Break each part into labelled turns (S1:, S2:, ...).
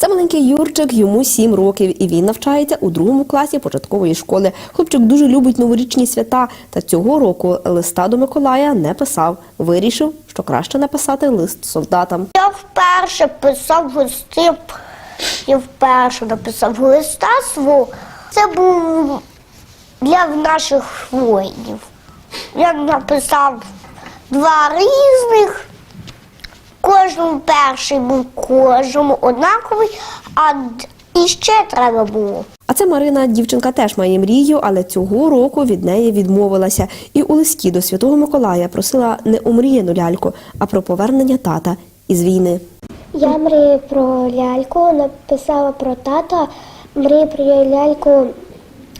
S1: Це маленький Юрчик, йому 7 років, і він навчається у другому класі початкової школи. Хлопчик дуже любить новорічні свята, та цього року листа до Миколая не писав. Вирішив, що краще написати лист солдатам.
S2: Я вперше писав листи, я вперше написав листа свого. Це був для наших воїнів. Я написав два різних. Кожному перший був кожному однаковий, а і ще треба було.
S1: А це Марина, дівчинка теж має мрію, але цього року від неї відмовилася. І у листі до Святого Миколая просила не омріяну ляльку, а про повернення тата із війни.
S3: Я мрію про ляльку, написала про тата, мрію про ляльку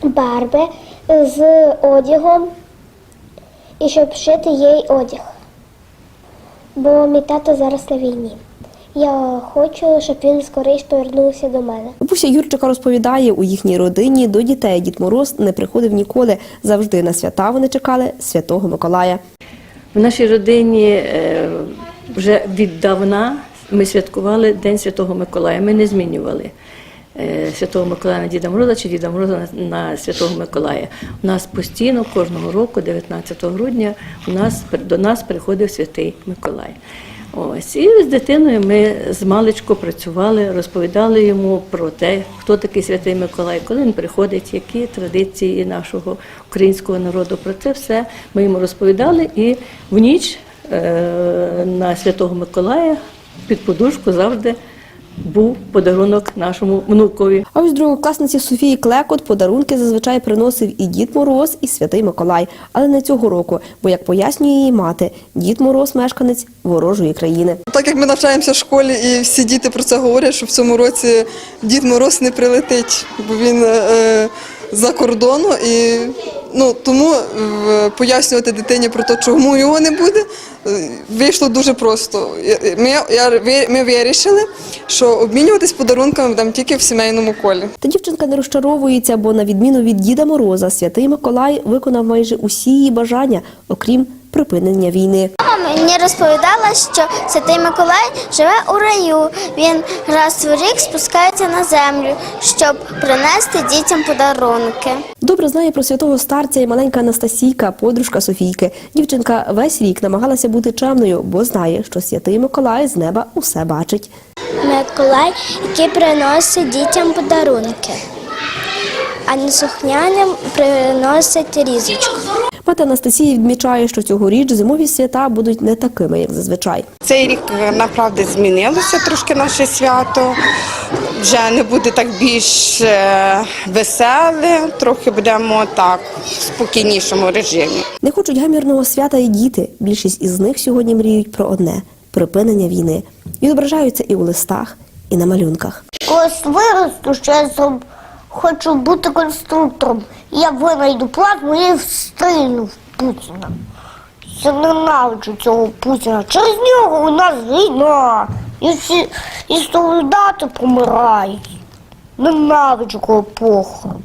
S3: Барби з одягом і щоб шити їй одяг. Бо мій тато зараз на війні. Я хочу, щоб він скоріш повернувся до мене.
S1: Бабуся Юрчика розповідає, у їхній родині до дітей Дід Мороз не приходив ніколи. Завжди на свята вони чекали Святого Миколая.
S4: В нашій родині е, вже віддавна ми святкували День Святого Миколая. Ми не змінювали Святого Миколая на Діда Мороза чи Діда Мороза на, на Святого Миколая. У нас постійно кожного року, 19 грудня, у нас до нас приходив Святий Миколай. Ось і з дитиною ми з маличку працювали, розповідали йому про те, хто такий святий Миколай, коли він приходить, які традиції нашого українського народу. Про це все ми йому розповідали. І в ніч е, на Святого Миколая під подушку завжди був подарунок нашому внукові.
S1: А ось другокласниці Софії Клекот подарунки зазвичай приносив і Дід Мороз, і Святий Миколай. Але не цього року, бо, як пояснює її мати, Дід Мороз мешканець ворожої країни.
S5: Так як ми навчаємося в школі, і всі діти про це говорять, що в цьому році Дід Мороз не прилетить, бо він е, за кордону. І ну, тому е, пояснювати дитині про те, чому його не буде, е, вийшло дуже просто. Ми, я, ми вирішили, що обмінюватись подарунками будемо тільки в сімейному колі.
S1: Та дівчинка не розчаровується, бо на відміну від Діда Мороза, Святий Миколай виконав майже усі її бажання, окрім припинення війни.
S3: Мама мені розповідала, що Святий Миколай живе у раю. Він раз в рік спускається на землю, щоб принести дітям подарунки.
S1: Добре знає про святого старця і маленька Анастасійка, подружка Софійки. Дівчинка весь рік намагалася бути чемною, бо знає, що святий Миколай з неба усе бачить.
S3: Миколай, який приносить дітям подарунки, а неслухняним приносить різочку.
S1: Мати Анастасії відмічає, що цьогоріч зимові свята будуть не такими, як зазвичай.
S6: Цей рік направді змінилося трошки наше свято. Вже не буде так більш е, веселе, трохи будемо так в спокійнішому режимі.
S1: Не хочуть гамірного свята і діти. Більшість із них сьогодні мріють про одне припинення війни. Відображаються і у листах, і на малюнках.
S2: Колись виросту, що я хочу бути конструктором. Я винайду плазму і встрину в Путіна. Я ненавиджу цього Путіна. Через нього у нас війна. І всі і солдати помирають. Ненавиджу кого похорон.